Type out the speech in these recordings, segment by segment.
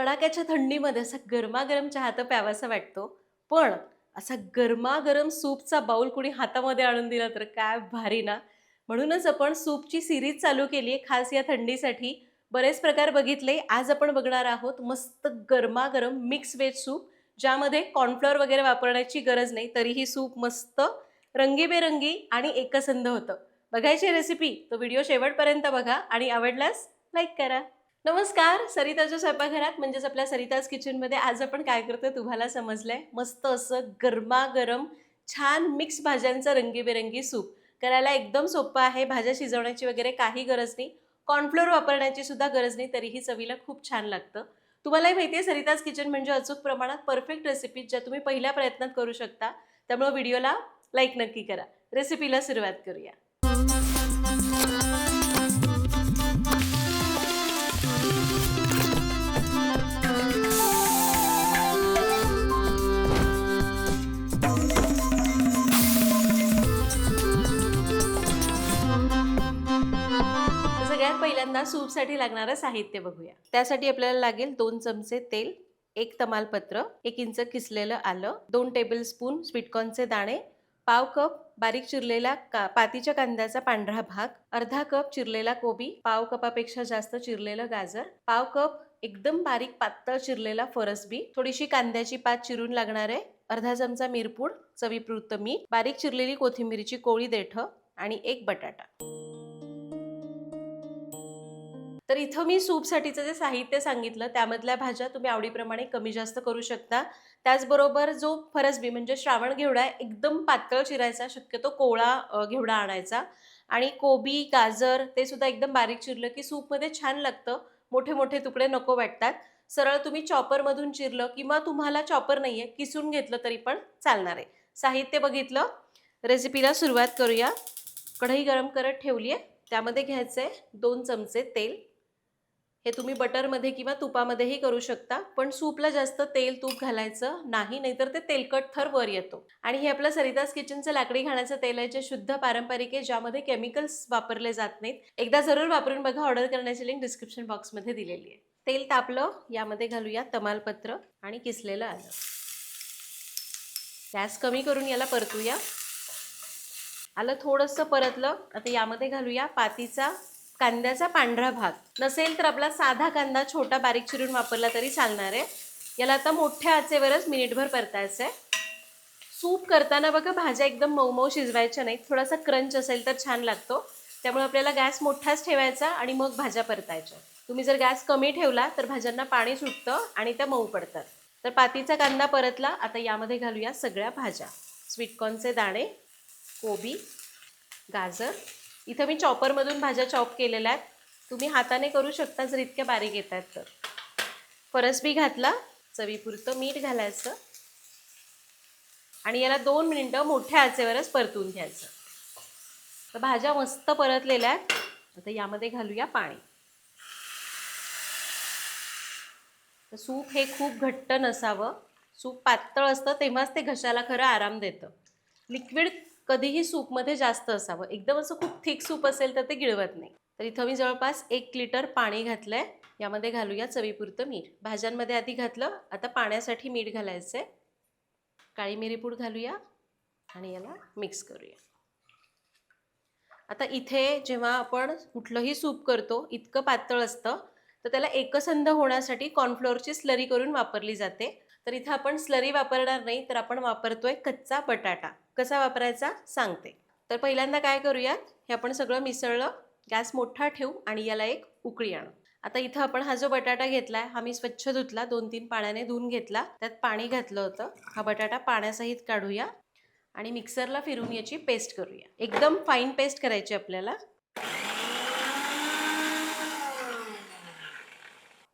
कडाक्याच्या थंडीमध्ये असा गरमागरम चहा तर प्यावासा वाटतो. पण असा गरमागरम सूपचा बाऊल कुणी हातामध्ये आणून दिला तर काय भारी ना? म्हणूनच आपण सूपची सिरीज चालू केली आहे खास या थंडीसाठी. बरेच प्रकार बघितले. आज आपण बघणार आहोत मस्त गरमागरम मिक्स व्हेज सूप ज्यामध्ये कॉर्नफ्लॉवर वगैरे वापरण्याची गरज नाही तरीही सूप मस्त रंगीबेरंगी आणि एकसंध होतं. बघायची रेसिपी तो व्हिडिओ शेवटपर्यंत बघा आणि आवडल्यास लाईक करा. नमस्कार सरिताच्या स्वयंपाकघरात म्हणजेच आपल्या सरिताज किचनमध्ये आज आपण काय करतो तुम्हाला समजलंय? मस्त असं गरमागरम छान मिक्स भाज्यांचं रंगीबेरंगी सूप. करायला एकदम सोपं आहे भाज्या शिजवण्याची वगैरे काही गरज नाही कॉर्नफ्लोअर वापरण्याची सुद्धा गरज नाही तरीही चवीला खूप छान लागतं. तुम्हालाही माहिती आहे सरिताज किचन म्हणजे अचूक प्रमाणात परफेक्ट रेसिपीज ज्या तुम्ही पहिल्या प्रयत्नात करू शकता. त्यामुळे व्हिडिओला लाईक नक्की करा. रेसिपीला सुरुवात करूया. पहिल्यांदा सूपसाठी लागणारं साहित्य बघूया. त्यासाठी आपल्याला लागेल दोन चमचे तेल एक तमालपत्र एक इंच किसलेलं आलं दोन टेबलस्पून स्वीटकॉर्नचे दाणे पाव कप बारीक चिरलेला का पातीच्या कांद्याचा पांढरा भाग अर्धा कप चिरलेला कोबी पाव कपापेक्षा जास्त चिरलेलं गाजर पाव कप एकदम बारीक पातळ चिरलेला फरसबी थोडीशी कांद्याची पात चिरून लागणार आहे अर्धा चमचा मिरपूड चवीपुरतं मीठ बारीक चिरलेली कोथिंबीरची कोळी देठ आणि एक बटाटा. तर इथं मी सूपसाठीचं जे साहित्य सांगितलं त्यामधल्या भाज्या तुम्ही आवडीप्रमाणे कमी जास्त करू शकता. त्याचबरोबर जो फरसबी म्हणजे श्रावण घेवडा आहे एकदम पातळ चिरायचा शक्यतो कोवळा घेवडा आणायचा. आणि कोबी गाजर ते सुद्धा एकदम बारीक चिरलं की सूपमध्ये छान लागतं. मोठे मोठे तुकडे नको वाटतात. सरळ तुम्ही चॉपरमधून चिरलं किंवा तुम्हाला चॉपर नाही आहे किसून घेतलं तरी पण चालणार आहे. साहित्य बघितलं? रेसिपीला सुरुवात करूया. कढई गरम करत ठेवली आहे त्यामध्ये घ्यायचं आहे दोन चमचे तेल. हे तुम्ही बटरमध्ये किंवा तुपामध्येही करू शकता पण सूपला जास्त तेल तूप घालायचं नाही नाहीतर ते तेलकट थर वर येतो. आणि हे आपलं सरितास किचनचं लाकडी खाण्याचं तेल आहे जे शुद्ध पारंपरिक आहे ज्यामध्ये केमिकल्स वापरले जात नाहीत. एकदा जरूर वापरून बघा ऑर्डर करण्याची लिंक डिस्क्रिप्शन बॉक्समध्ये दिलेली आहे. तेल तापलं यामध्ये घालूया तमालपत्र आणि किसलेलं आलं. गॅस कमी करून याला परतूया. आलं थोडंसं परतलं आता यामध्ये घालूया पातीचा कांद्याचा पांढरा भाग. नसेल तर आपला साधा कांदा छोटा बारीक चिरून वापरला तरी चालणार आहे. याला आता मोठ्या आचेवरच मिनिटभर परतायचं आहे सूप करताना बघा भाज्या एकदम मऊ मऊ शिजवायच्या नाहीत. थोडासा क्रंच असेल तर छान लागतो. त्यामुळे आपल्याला गॅस मोठाच ठेवायचा आणि मग भाज्या परतायच्या. तुम्ही जर गॅस कमी ठेवला तर भाज्यांना पाणी सुटतं आणि त्या मऊ पडतात. तर पातीचा कांदा परतला आता यामध्ये घालूया सगळ्या भाज्या. स्वीटकॉर्नचे दाणे कोबी गाजर इथं मी चॉपरमधून भाज्या चॉप केलेल्या आहेत. तुम्ही हाताने करू शकता जर इतक्या बारीक येत आहेत तर फरसबी घातला चवीपुरतं मीठ घालायचं. आणि याला दोन मिनिटं मोठ्या आचेवरच परतून घ्यायचं. तर भाज्या मस्त परतलेल्या आहेत. आता यामध्ये घालूया पाणी. तर सूप हे खूप घट्ट नसावं. सूप पातळ असतं तेव्हाच ते घशाला खरं आराम देतं. लिक्विड कधीही सूपमध्ये जास्त असावं. एकदम असं खूप थिक सूप असेल तर ते गिळवत नाही. तर इथं मी जवळपास एक लिटर पाणी घातलं आहे यामध्ये घालूया चवीपुरतं मीठ. भाज्यांमध्ये आधी घातलं. आता पाण्यासाठी मीठ घालायचं आहे काळी मिरीपूड घालूया आणि याला मिक्स करूया. आता इथे जेव्हा आपण कुठलंही सूप करतो इतकं पातळ असतं तर त्याला एकसंध होण्यासाठी कॉर्नफ्लोअरची स्लरी करून वापरली जाते. तर इथं आपण स्लरी वापरणार नाही तर आपण वापरतोय कच्चा बटाटा. कसा वापरायचा? सांगते. तर पहिल्यांदा काय करूयात? हे आपण सगळं मिसळलं गॅस मोठा ठेवू आणि याला एक उकळी आणू. आता इथं आपण हा जो बटाटा घेतलाय हा मी स्वच्छ धुतला दोन तीन पाण्याने धुवून घेतला. त्यात पाणी घातलं होतं. हा बटाटा पाण्यासहित काढूया आणि मिक्सरला फिरून याची पेस्ट करूया. एकदम फाईन पेस्ट करायची आपल्याला.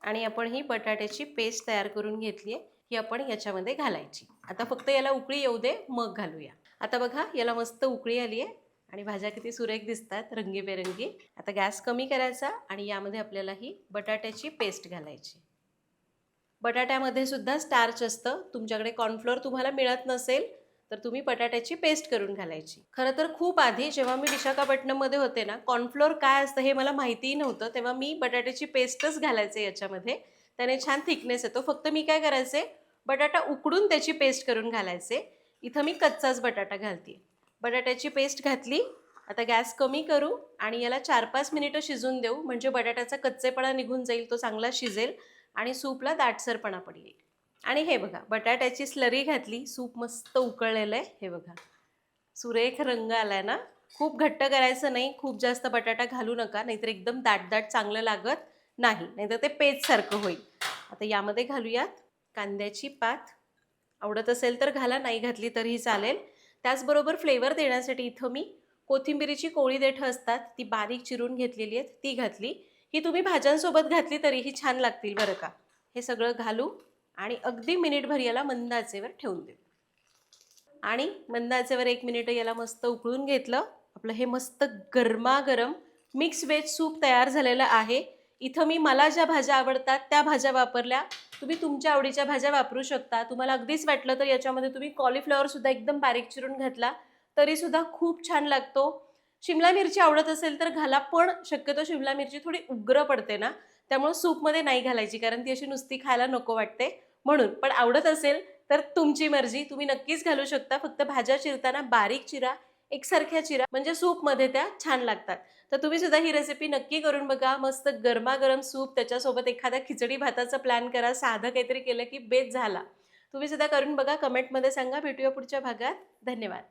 आणि आपण ही बटाट्याची पेस्ट तयार करून घेतली आहे ही आपण याच्यामध्ये घालायची. आता फक्त याला उकळी येऊ दे मग घालूया. आता बघा याला मस्त उकळी आली आहे आणि भाज्या किती सुरेख दिसतात रंगीबेरंगी. आता गॅस कमी करायचा आणि यामध्ये आपल्याला ही बटाट्याची पेस्ट घालायची. बटाट्यामध्ये सुद्धा स्टार्च असतं. तुमच्याकडे कॉर्नफ्लोअर तुम्हाला मिळत नसेल तर तुम्ही बटाट्याची पेस्ट करून घालायची. खरं तर खूप आधी जेव्हा मी विशाखापट्टणममध्ये होते ना कॉर्नफ्लोअर काय असतं हे मला माहितीही नव्हतं तेव्हा मी बटाट्याची पेस्टच घालायचे याच्यामध्ये. त्याने छान थिकनेस येतो फक्त मी काय करायचे? बटाटा उकडून त्याची पेस्ट करून घालायचे. इथं मी कच्चाच बटाटा घालते. बटाट्याची पेस्ट घातली. आता गॅस कमी करू आणि याला चार पाच मिनिटं शिजून देऊ. म्हणजे बटाट्याचा कच्चेपणा निघून जाईल तो चांगला शिजेल आणि सूपला दाटसरपणा पडेल आणि हे बघा बटाट्याची स्लरी घातली. सूप मस्त उकळलेलं आहे. हे बघा. सुरेख रंग आलाय ना? खूप घट्ट करायचं नाही. खूप जास्त बटाटा घालू नका. नाहीतर एकदम दाट दाट चांगलं लागत. नाही नाहीतर ते पेजसारखं होईल. आता यामध्ये घालूयात. कांद्याची पात. आवडत असेल तर घाला नाही घातली तरीही चालेल. त्याचबरोबर फ्लेवर देण्यासाठी इथं मी कोथिंबिरीची कोळी देठं असतात ती बारीक चिरून घेतलेली आहेत ती घातली. ही तुम्ही भाज्यांसोबत घातली तरीही छान लागतील बरं का. हे सगळं घालू आणि अगदी मिनिटभर याला मंद आचेवर ठेवून देऊ. आणि मंद आचेवर एक मिनिट याला मस्त उकळून घेतलं. आपलं हे मस्त गरमागरम मिक्स वेज सूप तयार झालेलं आहे. इथं मी मला ज्या भाज्या आवडतात त्या भाज्या वापरल्या. तुम्ही तुमच्या आवडीच्या भाज्या वापरू शकता. तुम्हाला अगदीच वाटलं तर याच्यामध्ये तुम्ही कॉलीफ्लॉवरसुद्धा एकदम बारीक चिरून घातला. तरीसुद्धा खूप छान लागतो. शिमला मिरची आवडत असेल तर घाला पण शक्यतो शिमला मिरची थोडी उग्र पडते ना. त्यामुळे सूपमध्ये नाही घालायची कारण ती अशी नुसती खायला नको वाटते. म्हणून पण आवडत असेल तर तुमची मर्जी. तुम्ही नक्कीच घालू शकता. फक्त भाज्या चिरताना बारीक चिरा. एकसारख्या चिरा म्हणजे सूपमध्ये त्या छान लागतात. तर तुम्ही सुद्धा ही रेसिपी नक्की करून बघा. मस्त गरमागरम सूप त्याच्यासोबत एखाद्या खिचडी भाताचा प्लॅन करा. साधं काहीतरी केलं की बेत झाला. तुम्ही सुद्धा करून बघा. कमेंटमध्ये सांगा. भेटूया पुढच्या भागात. धन्यवाद.